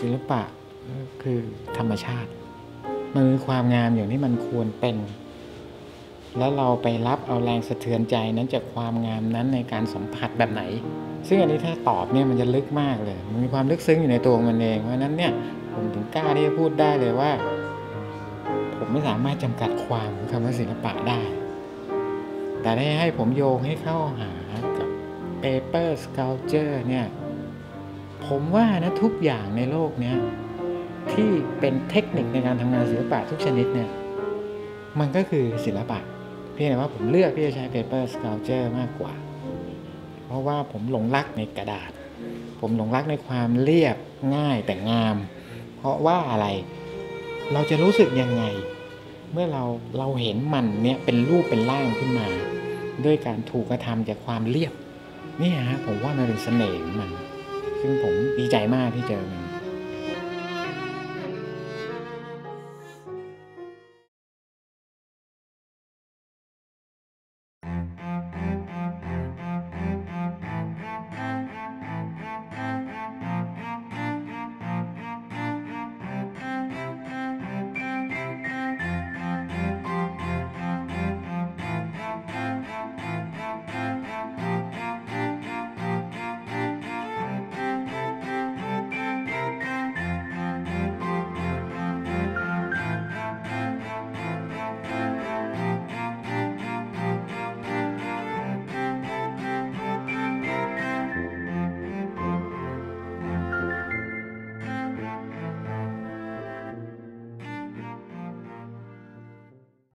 ศิลปะคือธรรมชาติ มันคือความงามอย่างที่มันควรเป็น แล้วเราไปรับเอาแรงสะเทือนใจนั้นจากความงามนั้นในการสัมผัสแบบไหน ซึ่งอันนี้ถ้าตอบเนี่ยมันจะลึกมากเลย มันมีความลึกซึ้งอยู่ในตัวมันเอง เพราะนั้นเนี่ยผมถึงกล้าที่จะพูดได้เลยว่า ผมไม่สามารถจำกัดความของคำว่าศิลปะได้ แต่ได้ให้ผมโยงให้เข้าหากับ paper sculpture เนี่ย ผมว่านะทุกอย่างในโลกเนี้ยที่เป็นเทคนิคในการทำงานศิลปะทุกชนิดเนี่ยมันก็คือศิลปะเพียงแต่ว่าผมเลือกที่จะใช้ paper sculpture มากกว่า เพราะว่าผมหลงรักในกระดาษ ผมหลงรักในความเรียบง่ายแต่งาม เพราะว่าอะไรเราจะรู้สึกยังไง เมื่อเราเราเห็นมันเนี่ยเป็นรูปเป็นร่างขึ้นมา ด้วยการถูกกระทำจากความเรียบนี่ฮะผมว่ามันเป็นเสน่ห์ของมัน ซึ่งผมดีใจมากที่เจอมัน